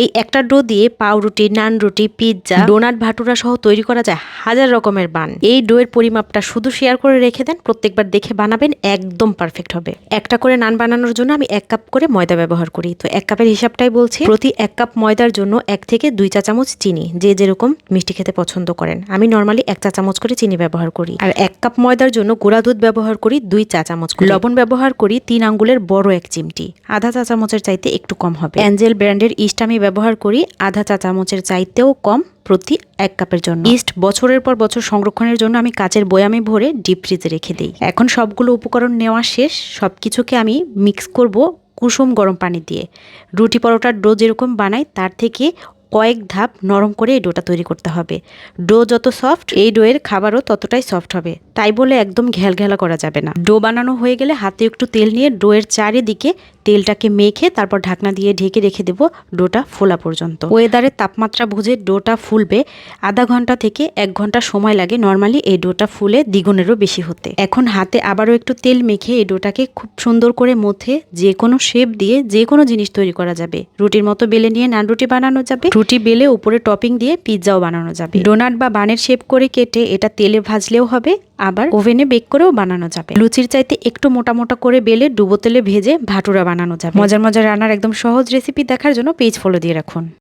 এই একটা ডো দিয়ে পাউরুটি নান রুটি পিৎজা, ডোনাট ভাটুরা সহ তৈরি করা যায় হাজার রকমের বান। এই ডো এর পরিমাপটা শুধু শেয়ার করে রেখে দেন, প্রত্যেকবার দেখে বানাবেন একদম পারফেক্ট হবে। একটা করে নান বানানোর জন্য আমি এক কাপ করে ময়দা ব্যবহার করি। তো এক কাপের হিসাবটাই বলছি, প্রতি এক কাপ ময়দার জন্য এক থেকে দুই চা চামচ চিনি, যে যেরকম মিষ্টি খেতে পছন্দ করেন। আমি নর্মালি এক চা চামচ করে চিনি ব্যবহার করি। আর এক কাপ ময়দার জন্য গুঁড়া দুধ ব্যবহার করি দুই চা চামচ লবণ ব্যবহার করি তিন আঙ্গুলের বড় এক চিমটি। আধা চা চামচের চাইতে একটু কম হবে। অ্যাঞ্জেল ব্র্যান্ডের ইস্ট আমি ব্যবহার করি, আধা চা চামচের চাইতেও কম প্রতি এক কাপের জন্য। ইস্ট বছরের পর বছর সংরক্ষণের জন্য আমি কাচের বয়ামে ভরে ডিপ ফ্রিজে রেখে দিই। এখন সবগুলো উপকরণ নেওয়া শেষ সব কিছুকে আমি মিক্স করব কুসুম গরম পানি দিয়ে। রুটি পরোটার ডো যেরকম বানাই, তার থেকে কয়েক ধাপ নরম করে এই ডোটা তৈরি করতে হবে। ডো যত সফট, এই ডোয়ের খাবারও ততটাই সফট হবে। তাই বলে একদম ঘ্যালঘ্যালা করা যাবে না। ডো বানানো হয়ে গেলে হাতে একটু তেল নিয়ে ডোয়ের চারিদিকে তেলটাকে মেখে তারপর ঢাকনা দিয়ে ঢেকে রেখে দেবো ডোটা ফোলা পর্যন্ত। ওয়েদারের তাপমাত্রা বুঝে ডোটা ফুলবে। আধা ঘণ্টা থেকে এক ঘণ্টা সময় লাগে নর্মালি এই ডোটা ফুলে দ্বিগুণেরও বেশি হতে। এখন হাতে আবারও একটু তেল মেখে এই ডোটাকে খুব সুন্দর করে মথে যে কোনো শেপ দিয়ে যে কোনো জিনিস তৈরি করা যাবে। রুটির মতো বেলে নিয়ে নান রুটি বানানো যাবে। রুটি বেলে উপরে টপিং দিয়ে পিৎজাও বানানো যাবে। ডোনাট বা বানের শেপ করে কেটে এটা তেলে ভাজলেও হবে, আবার ওভেনে বেক করেও বানানো যাবে। লুচির চাইতে একটু মোটা মোটা করে বেলে ডুবো তেলে ভেজে ভাটুরা বানানো যাবে। মজার মজার রান্নার একদম সহজ রেসিপি দেখার জন্য পেজ ফলো দিয়ে রাখুন।